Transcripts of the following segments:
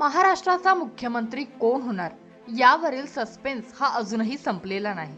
महाराष्ट्राचा मुख्यमंत्री कोण होणार? यावरील सस्पेन्स हा अजूनही संपलेला नाही.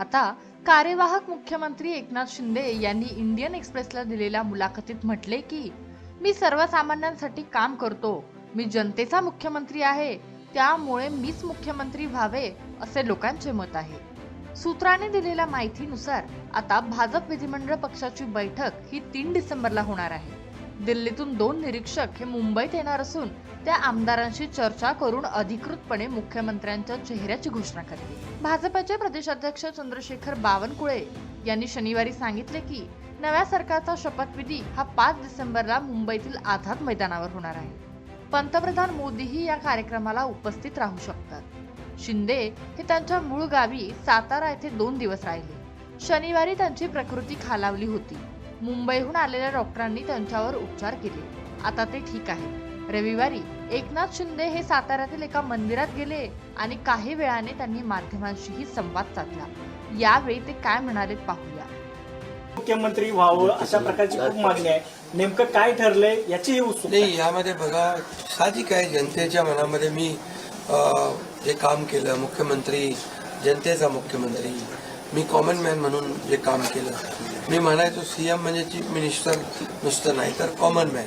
आता कार्यवाहक मुख्यमंत्री एकनाथ शिंदे यांनी इंडियन एक्सप्रेसला दिलेल्या मुलाखतीत म्हटले की मी सर्वसामान्यांसाठी काम करतो. मी जनतेचा मुख्यमंत्री आहे. त्यामुळे मीच मुख्यमंत्री व्हावे असे लोकांचे मत आहे सूत्रांनी दिलेल्या माहितीनुसार आता भाजप विधिमंडळ पक्षाची बैठक ही तीन डिसेंबरला होणार आहे. दिल्लीतून दोन निरीक्षक हे मुंबईत येणार असून त्या आमदारांशी चर्चा करून अधिकृतपणे मुख्यमंत्र्यांच्या चेहऱ्याची घोषणा करतील भाजपचे प्रदेशाध्यक्ष चंद्रशेखर बावनकुळे यांनी शनिवारी सांगितले की नव्या सरकारचा शपथविधी हा पाच डिसेंबरला मुंबईतील आझाद मैदानावर होणार आहे. पंतप्रधान मोदीही या कार्यक्रमाला उपस्थित राहू शकतात. शिंदे हे त्यांच्या मूळ गावी सातारा येथे दोन दिवस राहिले. शनिवारी त्यांची प्रकृती खालावली होती. मुंबईहून आलेल्या डॉक्टरांनी त्यांच्यावर उपचार केले. आता ते ठीक आहे. रविवारी एकनाथ शिंदे हे साताऱ्यातील एका मंदिरात गेले आणि काही वेळाने त्यांनी माध्यमांशीही संवाद साधला. यावेळी ते काय म्हणाले पाहूया. मुख्यमंत्री व्हावं अशा प्रकारची खूप मागणी आहे. नेमकं काय ठरलंय याची ही. नाही यामध्ये बघा साहजिक आहे जनतेच्या मनामध्ये मी जे काम केलं मुख्यमंत्री जनतेचा मुख्यमंत्री मी कॉमन मॅन म्हणून जे काम केलं. मी म्हणायचो सी एम म्हणजे चीफ मिनिस्टर नुसतं नाही तर कॉमन मॅन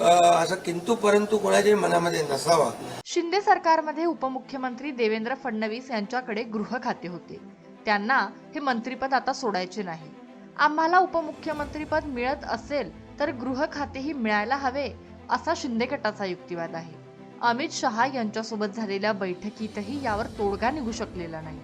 असं किंतु परंतु कोणाच्याही मनामध्ये नसावा. शिंदे सरकारमध्ये उपमुख्यमंत्री देवेंद्र फडणवीस यांच्याकडे गृह खाते होते. त्यांना हे मंत्रीपद आता सोडायचे नाही. आम्हाला उपमुख्यमंत्रीपद मिळत असेल तर गृह खातेही मिळायला हवे असा शिंदे गटाचा युक्तिवाद आहे. अमित शहा यांच्यासोबत झालेल्या बैठकीतही यावर तोडगा निघू शकलेला नाही.